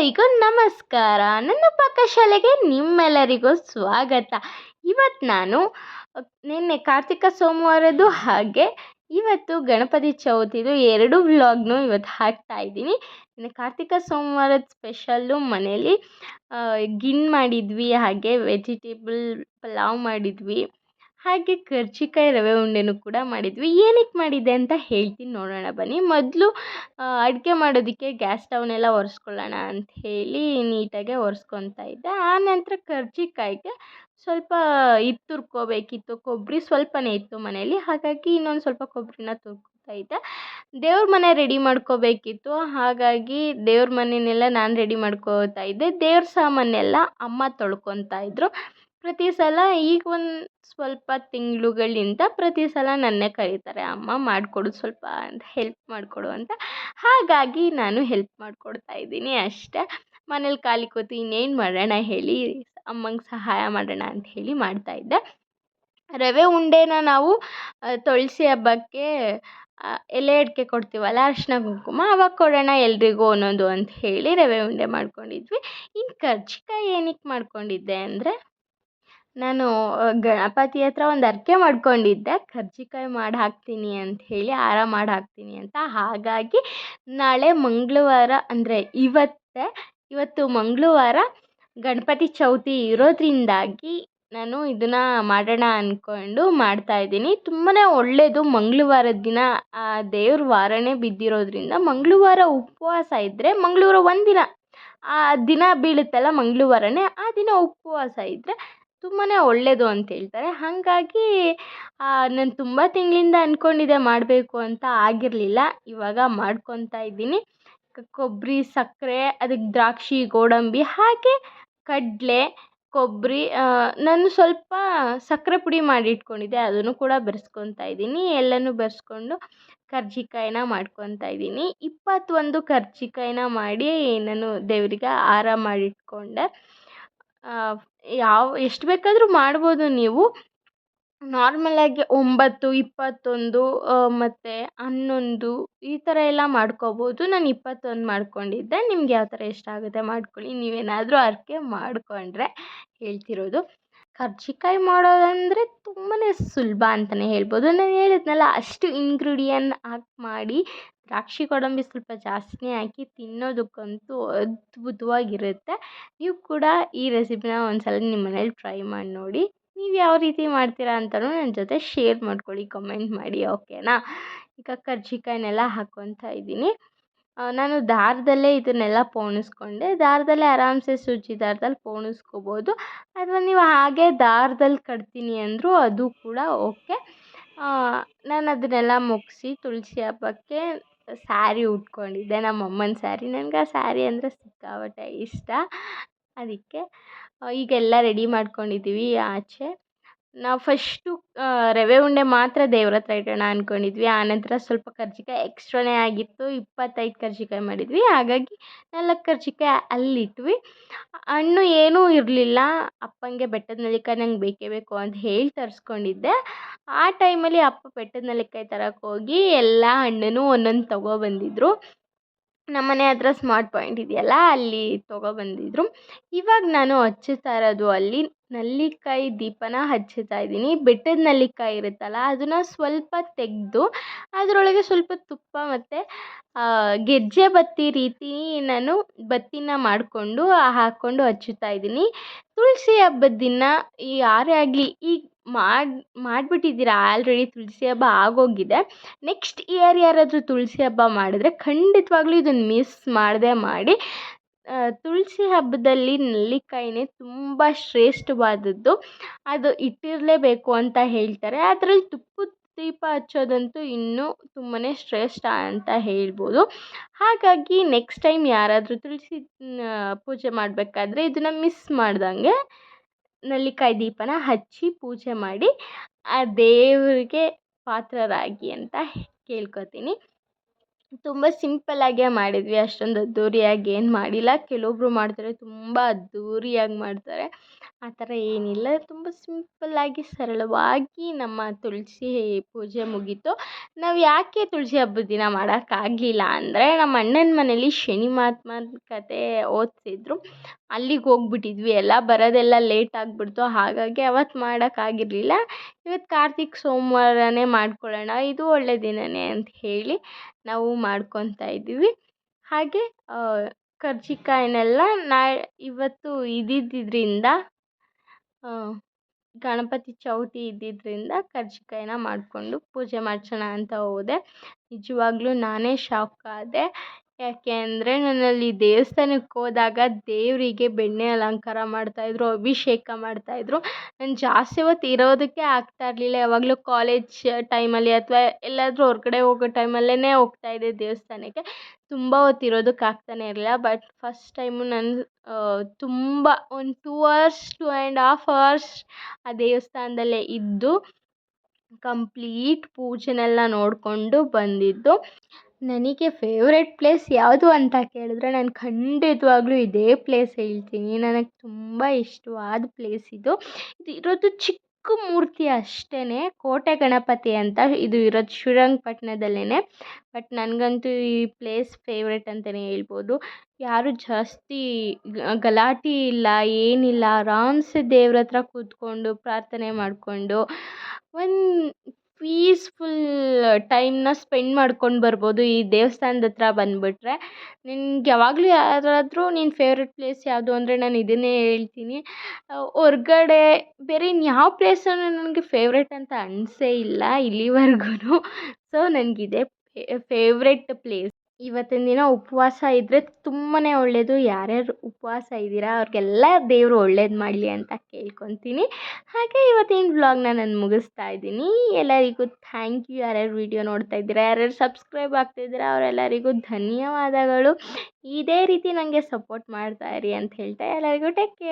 ಎಲ್ಲರಿಗೂ ನಮಸ್ಕಾರ. ನನ್ನ ಪಾಕಶಾಲೆಗೆ ನಿಮ್ಮೆಲ್ಲರಿಗೂ ಸ್ವಾಗತ. ಇವತ್ತು ನಾನು, ನಿನ್ನೆ ಕಾರ್ತಿಕ ಸೋಮವಾರದ್ದು ಹಾಗೆ ಇವತ್ತು ಗಣಪತಿ ಚೌತಿದು ಎರಡು ವ್ಲಾಗ್ನು ಇವತ್ತು ಹಾಕ್ತಾ ಇದ್ದೀನಿ. ನಿನ್ನೆ ಕಾರ್ತಿಕ ಸೋಮವಾರದ ಸ್ಪೆಷಲ್ಲು ಮನೇಲಿ ಗಿನ್ ಮಾಡಿದ್ವಿ, ಹಾಗೆ ವೆಜಿಟೇಬಲ್ ಪಲಾವ್ ಮಾಡಿದ್ವಿ. ಹಾಗೆ ಕರ್ಜಿಕಾಯಿ ರವೆ ಉಂಡೆನೂ ಕೂಡ ಮಾಡಿದ್ವಿ. ಏನಕ್ಕೆ ಮಾಡಿದ್ದೆ ಅಂತ ಹೇಳ್ತೀನಿ ನೋಡೋಣ ಬನ್ನಿ. ಮೊದಲು ಅಡುಗೆ ಮಾಡೋದಕ್ಕೆ ಗ್ಯಾಸ್ ಸ್ಟವ್ನೆಲ್ಲ ಒರೆಸ್ಕೊಳ್ಳೋಣ ಅಂತ ಹೇಳಿ ನೀಟಾಗೆ ಒರೆಸ್ಕೊತಾ ಇದ್ದೆ. ಆನಂತರ ಕರ್ಜಿಕಾಯಿಗೆ ಸ್ವಲ್ಪ ಇದು ತುರ್ಕೋಬೇಕಿತ್ತು. ಕೊಬ್ಬರಿ ಸ್ವಲ್ಪನೇ ಇತ್ತು ಮನೇಲಿ ಹಾಗಾಗಿ ಇನ್ನೊಂದು ಸ್ವಲ್ಪ ಕೊಬ್ಬರಿನ ತುರ್ಕೋತಾ ಇದ್ದೆ. ದೇವ್ರ ಮನೆ ರೆಡಿ ಮಾಡ್ಕೋಬೇಕಿತ್ತು. ಹಾಗಾಗಿ ದೇವ್ರ ಮನೆಯನ್ನೆಲ್ಲ ನಾನು ರೆಡಿ ಮಾಡ್ಕೋತಾ ಇದ್ದೆ. ದೇವ್ರ ಸಾಮಾನೆಲ್ಲ ಅಮ್ಮ ತೊಳ್ಕೊತಾ ಇದ್ದರು ಪ್ರತಿ ಸಲ ಈಗ ಒಂದು ಸ್ವಲ್ಪ ತಿಂಗಳುಗಳಿಂದ ಪ್ರತಿ ಸಲ ನನ್ನೇ ಕರೀತಾರೆ, ಅಮ್ಮ ಮಾಡಿಕೊಡು ಸ್ವಲ್ಪ ಅಂತ ಹೆಲ್ಪ್ ಮಾಡಿಕೊಡು ಅಂತ. ಹಾಗಾಗಿ ನಾನು ಹೆಲ್ಪ್ ಮಾಡಿಕೊಡ್ತಾ ಇದ್ದೀನಿ ಅಷ್ಟೇ. ಮನೇಲಿ ಖಾಲಿ ಕೂತು ಇನ್ನೇನು ಮಾಡೋಣ ಹೇಳಿ, ಅಮ್ಮಂಗೆ ಸಹಾಯ ಮಾಡೋಣ ಅಂತ ಹೇಳಿ ಮಾಡ್ತಾ ಇದ್ದೆ. ರವೆ ಉಂಡೆನ ನಾವು ತುಳಸಿ ಹಬ್ಬಕ್ಕೆ ಎಲೆ ಅಡಿಕೆ ಕೊಡ್ತೀವಲ್ಲ ಅರಿಶಿನ ಕುಂಕುಮ, ಅವಾಗ ಕೊಡೋಣ ಎಲ್ರಿಗೂ ಒಂದೊಂದು ಅಂತ ಹೇಳಿ ರವೆ ಉಂಡೆ ಮಾಡ್ಕೊಂಡಿದ್ವಿ. ಇನ್ನು ಕರ್ಜಿಕಾಯಿ ಏನಕ್ಕೆ ಮಾಡ್ಕೊಂಡಿದ್ದೆ ಅಂದರೆ ನಾನು ಗಣಪತಿ ಹತ್ರ ಒಂದು ಅರ್ಕೆ ಮಾಡ್ಕೊಂಡಿದ್ದೆ. ಕರ್ಜಿಕಾಯಿ ಮಾಡಿ ಹಾಕ್ತೀನಿ ಅಂತ ಹೇಳಿ ಹಾರ ಮಾಡಿ ಹಾಕ್ತೀನಿ ಅಂತ. ಹಾಗಾಗಿ ನಾಳೆ ಮಂಗಳವಾರ ಅಂದರೆ ಇವತ್ತೇ, ಇವತ್ತು ಮಂಗಳವಾರ ಗಣಪತಿ ಚೌತಿ ಇರೋದ್ರಿಂದಾಗಿ ನಾನು ಇದನ್ನು ಮಾಡೋಣ ಅಂದ್ಕೊಂಡು ಮಾಡ್ತಾ ಇದ್ದೀನಿ. ತುಂಬಾ ಒಳ್ಳೆಯದು ಮಂಗಳವಾರದ ದಿನ. ಆ ದೇವ್ರ ವಾರನೇ ಬಿದ್ದಿರೋದ್ರಿಂದ ಮಂಗಳವಾರ ಉಪವಾಸ ಇದ್ದರೆ ಮಂಗಳವಾರ ಒಂದಿನ, ಆ ದಿನ ಬೀಳುತ್ತಲ್ಲ ಮಂಗಳವಾರನೇ, ಆ ದಿನ ಉಪವಾಸ ಇದ್ದರೆ ತುಂಬಾ ಒಳ್ಳೆಯದು ಅಂತ ಹೇಳ್ತಾರೆ. ಹಾಗಾಗಿ ನಾನು ತುಂಬ ತಿಂಗಳಿಂದ ಅಂದ್ಕೊಂಡಿದ್ದೆ ಮಾಡಬೇಕು ಅಂತ ಆಗಿರಲಿಲ್ಲ. ಇವಾಗ ಮಾಡ್ಕೊತಾ ಇದ್ದೀನಿ. ಕೊಬ್ಬರಿ ಸಕ್ಕರೆ ಅದಕ್ಕೆ ದ್ರಾಕ್ಷಿ, ಗೋಡಂಬಿ, ಹಾಗೆ ಕಡಲೆ ಕೊಬ್ಬರಿ ನಾನು ಸ್ವಲ್ಪ ಸಕ್ಕರೆ ಪುಡಿ ಮಾಡಿ ಇಟ್ಕೊಂಡಿದ್ದೆ. ಅದನ್ನು ಕೂಡ ಬೆರೆಸ್ಕೊತಾ ಇದ್ದೀನಿ. ಎಲ್ಲನೂ ಬೆರೆಸ್ಕೊಂಡು ಕರ್ಜಿಕಾಯಿನ ಮಾಡ್ಕೊತಾ ಇದ್ದೀನಿ. ಇಪ್ಪತ್ತೊಂದು ಕರ್ಜಿಕಾಯಿನ ಮಾಡಿ ನಾನು ದೇವರಿಗೆ ಹಾರ ಮಾಡಿಟ್ಕೊಂಡೆ ಯಾವ, ಎಷ್ಟು ಬೇಕಾದರೂ ಮಾಡ್ಬೋದು ನೀವು. ನಾರ್ಮಲಾಗಿ ಒಂಬತ್ತು, ಇಪ್ಪತ್ತೊಂದು ಮತ್ತು ಹನ್ನೊಂದು ಈ ಥರ ಎಲ್ಲ ಮಾಡ್ಕೋಬೋದು. ನಾನು ಇಪ್ಪತ್ತೊಂದು ಮಾಡ್ಕೊಂಡಿದ್ದೆ. ನಿಮ್ಗೆ ಯಾವ ಥರ ಇಷ್ಟ ಆಗುತ್ತೆ ಮಾಡ್ಕೊಳ್ಳಿ. ನೀವೇನಾದರೂ ಅರ್ಕೆ ಮಾಡಿಕೊಂಡ್ರೆ ಹೇಳ್ತಿರೋದು. ಕರ್ಜಿಕಾಯಿ ಮಾಡೋದಂದರೆ ತುಂಬಾ ಸುಲಭ ಅಂತಲೇ ಹೇಳ್ಬೋದು. ನಾನು ಹೇಳಿದ್ನಲ್ಲ, ಅಷ್ಟು ಇಂಗ್ರೀಡಿಯನ್ ಹಾಕಿ ಮಾಡಿ ದ್ರಾಕ್ಷಿ ಗೋಡಂಬಿ ಸ್ವಲ್ಪ ಜಾಸ್ತಿನೇ ಹಾಕಿ ತಿನ್ನೋದಕ್ಕಂತೂ ಅದ್ಭುತವಾಗಿರುತ್ತೆ. ನೀವು ಕೂಡ ಈ ರೆಸಿಪಿನ ಒಂದು ಸಲ ನಿಮ್ಮ ಮನೇಲಿ ಟ್ರೈ ಮಾಡಿ ನೋಡಿ. ನೀವು ಯಾವ ರೀತಿ ಮಾಡ್ತೀರಾ ಅಂತಲೂ ನನ್ನ ಜೊತೆ ಶೇರ್ ಮಾಡ್ಕೊಳ್ಳಿ ಕಮೆಂಟ್ ಮಾಡಿ, ಓಕೆನಾ? ಈಗ ಕರ್ಜಿಕಾಯಿನೆಲ್ಲ ಹಾಕ್ಕೊತಾ ಇದ್ದೀನಿ. ನಾನು ದಾರದಲ್ಲೇ ಇದನ್ನೆಲ್ಲ ಪೋಣಿಸ್ಕೊಂಡೆ. ದಾರದಲ್ಲೇ ಆರಾಮ್ಸೆ ಸೂಜಿ ದಾರದಲ್ಲಿ ಪೋಣಿಸ್ಕೋಬೋದು. ಅಥವಾ ನೀವು ಹಾಗೆ ದಾರದಲ್ಲಿ ಕಟ್ತೀನಿ ಅಂದರೂ ಅದು ಕೂಡ ಓಕೆ. ನಾನು ಅದನ್ನೆಲ್ಲ ಮುಗಿಸಿ, ತುಳಸಿ ಹಬ್ಬಕ್ಕೆ ಸ್ಯಾರಿ ಉಟ್ಕೊಂಡಿದ್ದೆ. ನಮ್ಮ ಅಮ್ಮನ ಸ್ಯಾರಿ ನನಗೆ ಆ ಸ್ಯಾರಿ ಅಂದರೆ ಸಿಕ್ಕಾಪಟ್ಟೆ ಇಷ್ಟ. ಅದಕ್ಕೆ ಈಗೆಲ್ಲ ರೆಡಿ ಮಾಡ್ಕೊಂಡಿದ್ದೀವಿ ಆಚೆ. ನಾವು ಫಸ್ಟು ರವೆ ಉಂಡೆ ಮಾತ್ರ ದೇವ್ರ ಹತ್ರ ಇಡೋಣ ಅಂದ್ಕೊಂಡಿದ್ವಿ ಆನಂತರ ಸ್ವಲ್ಪ ಕರ್ಜಿಕಾಯಿ ಎಕ್ಸ್ಟ್ರಾನೇ ಆಗಿತ್ತು. ಇಪ್ಪತ್ತೈದು ಕರ್ಜಿಕಾಯಿ ಮಾಡಿದ್ವಿ. ಹಾಗಾಗಿ ನಾಲ್ಕು ಕರ್ಜಿಕಾಯಿ ಅಲ್ಲಿಟ್ವಿ. ಹಣ್ಣು ಏನೂ ಇರಲಿಲ್ಲ. ಅಪ್ಪನಿಗೆ ಬೆಟ್ಟದ ನೆಲ್ಲಿಕಾಯಿ ನಂಗೆ ಬೇಕೇ ಬೇಕು ಅಂತ ಹೇಳಿ ತರಿಸ್ಕೊಂಡಿದ್ದೆ. ಆ ಟೈಮಲ್ಲಿ ಅಪ್ಪ ಬೆಟ್ಟದ ನೆಲ್ಲಿಕಾಯಿ ತರಕ್ಕೆ ಹೋಗಿ ಎಲ್ಲ ಹಣ್ಣನ್ನು ಒಂದೊಂದು ತೊಗೊಬಂದಿದ್ರು ನಮ್ಮ ಮನೆ ಹತ್ರ ಸ್ಮಾರ್ಟ್ ಪಾಯಿಂಟ್ ಇದೆಯಲ್ಲ, ಅಲ್ಲಿ ತೊಗೊಬಂದಿದ್ರು ಇವಾಗ ನಾನು ಹಚ್ಚುತ್ತಾ ಇರೋದು ಅಲ್ಲಿ ನೆಲ್ಲಿಕಾಯಿ ದೀಪನ ಹಚ್ಚುತ್ತಾ ಇದ್ದೀನಿ. ಬೆಟ್ಟದ ನೆಲ್ಲಿಕಾಯಿ ಇರುತ್ತಲ್ಲ, ಅದನ್ನು ಸ್ವಲ್ಪ ತೆಗೆದು, ಅದರೊಳಗೆ ಸ್ವಲ್ಪ ತುಪ್ಪ ಮತ್ತು ಗೆಜ್ಜೆ ಬತ್ತಿ ರೀತಿ ನಾನು ಬತ್ತಿನ ಮಾಡಿಕೊಂಡು ಹಾಕ್ಕೊಂಡು ಹಚ್ಚುತ್ತಾ ಇದ್ದೀನಿ. ತುಳಸಿ ಹಬ್ಬದ ದಿನ ಈ ಯಾರೇ ಆಗಲಿ ಈಗ ಮಾಡಿ, ಮಾಡಿಬಿಟ್ಟಿದ್ದೀರಾ? ಆಲ್ರೆಡಿ ತುಳಸಿ ಹಬ್ಬ ಆಗೋಗಿದೆ. ನೆಕ್ಸ್ಟ್ ಇಯರ್ ಯಾರಾದರೂ ತುಳಸಿ ಹಬ್ಬ ಮಾಡಿದ್ರೆ ಖಂಡಿತವಾಗ್ಲೂ ಇದನ್ನು ಮಿಸ್ ಮಾಡದೇ ಮಾಡಿ. ತುಳಸಿ ಹಬ್ಬದಲ್ಲಿ ನೆಲ್ಲಿಕಾಯಿನೇ ತುಂಬ ಶ್ರೇಷ್ಠವಾದದ್ದು. ಅದು ಇಟ್ಟಿರಲೇಬೇಕು ಅಂತ ಹೇಳ್ತಾರೆ. ಅದ್ರಲ್ಲಿ ತುಪ್ಪದ ದೀಪ ಹಚ್ಚೋದಂತೂ ಇನ್ನೂ ತುಂಬಾ ಶ್ರೇಷ್ಠ ಅಂತ ಹೇಳ್ಬೋದು. ಹಾಗಾಗಿ ನೆಕ್ಸ್ಟ್ ಟೈಮ್ ಯಾರಾದರೂ ತುಳಸಿ ಪೂಜೆ ಮಾಡಬೇಕಾದ್ರೆ ಇದನ್ನು ಮಿಸ್ ಮಾಡ್ದಂಗೆ ನೆಲ್ಲಿಕಾಯಿ ದೀಪನ ಹಚ್ಚಿ ಪೂಜೆ ಮಾಡಿ, ಆ ದೇವರಿಗೆ ಪಾತ್ರರಾಗಿ ಅಂತ ಕೇಳ್ಕೊತೀನಿ. ತುಂಬ ಸಿಂಪಲ್ಲಾಗೇ ಮಾಡಿದ್ವಿ. ಅಷ್ಟೊಂದು ಅದ್ದೂರಿಯಾಗಿ ಏನು ಮಾಡಿಲ್ಲ. ಕೆಲವೊಬ್ಬರು ಮಾಡ್ತಾರೆ ತುಂಬ ಅದ್ದೂರಿಯಾಗಿ ಮಾಡ್ತಾರೆ. ಆ ಥರ ಏನಿಲ್ಲ. ತುಂಬ ಸಿಂಪಲ್ಲಾಗಿ, ಸರಳವಾಗಿ ನಮ್ಮ ತುಳಸಿ ಪೂಜೆ ಮುಗೀತು. ನಾವು ಯಾಕೆ ತುಳಸಿ ಹಬ್ಬದ ದಿನ ಮಾಡೋಕ್ಕಾಗ್ಲಿಲ್ಲ ಅಂದರೆ, ನಮ್ಮ ಅಣ್ಣನ ಮನೇಲಿ ಶನಿ ಮಹಾತ್ಮನ ಕತೆ ಓದಿಸಿದ್ರು. ಅಲ್ಲಿಗೆ ಹೋಗ್ಬಿಟ್ಟಿದ್ವಿ ಎಲ್ಲ, ಬರೋದೆಲ್ಲ ಲೇಟ್ ಆಗಿಬಿಡ್ತು. ಹಾಗಾಗಿ ಅವತ್ತು ಮಾಡೋಕ್ಕಾಗಿರಲಿಲ್ಲ. ಇವತ್ತು ಕಾರ್ತಿಕ್ ಸೋಮವಾರನೇ ಮಾಡ್ಕೊಳ್ಳೋಣ, ಇದು ಒಳ್ಳೆಯ ದಿನವೇ ಅಂತ ಹೇಳಿ ನಾವು ಮಾಡ್ಕೊತಾ ಇದ್ದೀವಿ. ಹಾಗೆ ಕರ್ಜಿಕಾಯನ್ನೆಲ್ಲ ನಾ, ಇವತ್ತು ಇದ್ದಿದ್ದರಿಂದ ಗಣಪತಿ ಚೌತಿ ಇದ್ದಿದ್ದರಿಂದ ಕರ್ಜಿಕಾಯನ್ನ ಮಾಡಿಕೊಂಡು ಪೂಜೆ ಮಾಡ್ಸೋಣ ಅಂತ ಹೋದೆ. ನಿಜವಾಗ್ಲೂ ನಾನೇ ಶಾಕ್ ಆದೆ. ಯಾಕೆ ಅಂದರೆ ನಾನಲ್ಲಿ ದೇವಸ್ಥಾನಕ್ಕೆ ಹೋದಾಗ ದೇವರಿಗೆ ಬೆಣ್ಣೆ ಅಲಂಕಾರ ಮಾಡ್ತಾಯಿದ್ರು ಅಭಿಷೇಕ ಮಾಡ್ತಾಯಿದ್ರು ನಾನು ಜಾಸ್ತಿ ಹೊತ್ತು ಇರೋದಕ್ಕೆ ಆಗ್ತಾ ಇರಲಿಲ್ಲ. ಯಾವಾಗಲೂ ಕಾಲೇಜ್ ಟೈಮಲ್ಲಿ ಅಥವಾ ಎಲ್ಲಾದರೂ ಹೊರ್ಗಡೆ ಹೋಗೋ ಟೈಮಲ್ಲೇ ಹೋಗ್ತಾಯಿದ್ದೆ ದೇವಸ್ಥಾನಕ್ಕೆ. ತುಂಬ ಹೊತ್ತು ಇರೋದಕ್ಕೆ ಆಗ್ತಾನೇ ಇರಲಿಲ್ಲ. ಬಟ್ ಫಸ್ಟ್ ಟೈಮು ನಾನು ತುಂಬ ಒಂದು two hours two and half hours ಆ ದೇವಸ್ಥಾನದಲ್ಲೇ ಇದ್ದು ಕಂಪ್ಲೀಟ್ ಪೂಜೆನೆಲ್ಲ ನೋಡಿಕೊಂಡು ಬಂದಿದ್ದು. ನನಗೆ ಫೇವ್ರೆಟ್ ಪ್ಲೇಸ್ ಯಾವುದು ಅಂತ ಕೇಳಿದ್ರೆ ನಾನು ಖಂಡಿತವಾಗ್ಲೂ ಇದೇ ಪ್ಲೇಸ್ ಹೇಳ್ತೀನಿ. ನನಗೆ ತುಂಬ ಇಷ್ಟವಾದ ಪ್ಲೇಸ್ ಇದು. ಇದು ಇರೋದು ಚಿಕ್ಕ ಮೂರ್ತಿ ಅಷ್ಟೇ ಕೋಟೆ ಗಣಪತಿ ಅಂತ ಇದು ಇರೋದು ಶ್ರೀರಂಗಪಟ್ಣದಲ್ಲೇ ಬಟ್ ನನಗಂತೂ ಈ ಪ್ಲೇಸ್ ಫೇವ್ರೆಟ್ ಅಂತಲೇ ಹೇಳ್ಬೋದು. ಯಾರೂ ಜಾಸ್ತಿ ಗಲಾಟೆ ಇಲ್ಲ, ಏನಿಲ್ಲ, ಆರಾಮ್ಸೆ ದೇವ್ರ ಹತ್ರ ಕೂತ್ಕೊಂಡು ಪ್ರಾರ್ಥನೆ ಮಾಡಿಕೊಂಡು, ಒಂದು ಪೀಸ್ಫುಲ್ ಟೈಮ್ನ ಸ್ಪೆಂಡ್ ಮಾಡ್ಕೊಂಡು ಬರ್ಬೋದು ಈ ದೇವಸ್ಥಾನದ ಹತ್ರ ಬಂದುಬಿಟ್ರೆ. ನಿನ್ಗೆ ಯಾವಾಗಲೂ ಯಾರಾದರೂ ನಿನ್ನ ಫೇವ್ರೆಟ್ ಪ್ಲೇಸ್ ಯಾವುದು ಅಂದರೆ ನಾನು ಇದನ್ನೇ ಹೇಳ್ತೀನಿ. ಹೊರ್ಗಡೆ ಬೇರೆ ಇನ್ಯಾವ ಪ್ಲೇಸನ್ನು ನನಗೆ ಫೇವ್ರೆಟ್ ಅಂತ ಅನಿಸೇ ಇಲ್ಲ ಇಲ್ಲಿವರ್ಗೂ ಸೊ ನನಗಿದೆ ಫೇವ್ರೆಟ್ ಪ್ಲೇಸ್ ಇವತ್ತಿನ ದಿನ ಉಪವಾಸ ಇದ್ದರೆ ತುಂಬಾ ಒಳ್ಳೆಯದು ಯಾರ್ಯಾರು ಉಪವಾಸ ಇದ್ದೀರಾ, ಅವ್ರಿಗೆಲ್ಲ ದೇವರು ಒಳ್ಳೇದು ಮಾಡಲಿ ಅಂತ ಕೇಳ್ಕೊತೀನಿ. ಹಾಗೆ ಇವತ್ತಿನ ವ್ಲಾಗ್ನ ನಾನು ಮುಗಿಸ್ತಾ ಇದ್ದೀನಿ. ಎಲ್ಲರಿಗೂ ಥ್ಯಾಂಕ್ ಯು ಯಾರ್ಯಾರು ವಿಡಿಯೋ ನೋಡ್ತಾ ಇದ್ದೀರಾ, ಯಾರ್ಯಾರು ಸಬ್ಸ್ಕ್ರೈಬ್ ಆಗ್ತಿದ್ದೀರಾ ಅವರೆಲ್ಲರಿಗೂ ಧನ್ಯವಾದಗಳು. ಇದೇ ರೀತಿ ನನಗೆ ಸಪೋರ್ಟ್ ಮಾಡ್ತಾ ಇರಿ ಅಂತ ಹೇಳ್ತಾ ಎಲ್ಲರಿಗೂ ಟೇಕ್ ಕೇರ್